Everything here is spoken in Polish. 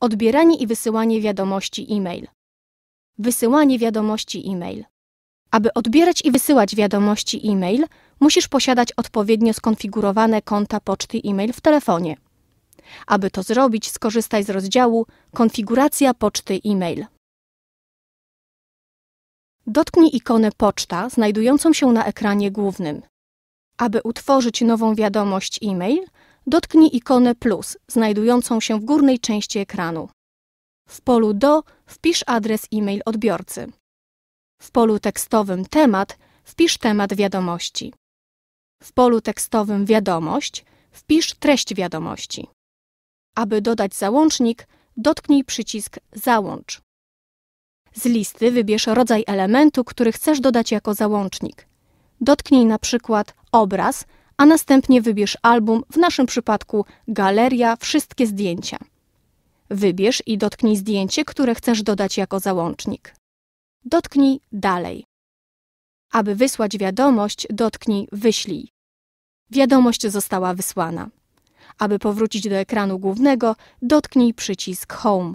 Odbieranie i wysyłanie wiadomości e-mail. Wysyłanie wiadomości e-mail. Aby odbierać i wysyłać wiadomości e-mail, musisz posiadać odpowiednio skonfigurowane konta poczty e-mail w telefonie. Aby to zrobić, skorzystaj z rozdziału Konfiguracja poczty e-mail. Dotknij ikonę Poczta znajdującą się na ekranie głównym. Aby utworzyć nową wiadomość e-mail, dotknij ikonę plus znajdującą się w górnej części ekranu. W polu Do wpisz adres e-mail odbiorcy. W polu tekstowym Temat wpisz temat wiadomości. W polu tekstowym Wiadomość wpisz treść wiadomości. Aby dodać załącznik, dotknij przycisk Załącz. Z listy wybierz rodzaj elementu, który chcesz dodać jako załącznik. Dotknij na przykład obraz, a następnie wybierz album, w naszym przypadku Galeria Wszystkie zdjęcia. Wybierz i dotknij zdjęcie, które chcesz dodać jako załącznik. Dotknij Dalej. Aby wysłać wiadomość, dotknij Wyślij. Wiadomość została wysłana. Aby powrócić do ekranu głównego, dotknij przycisk Home.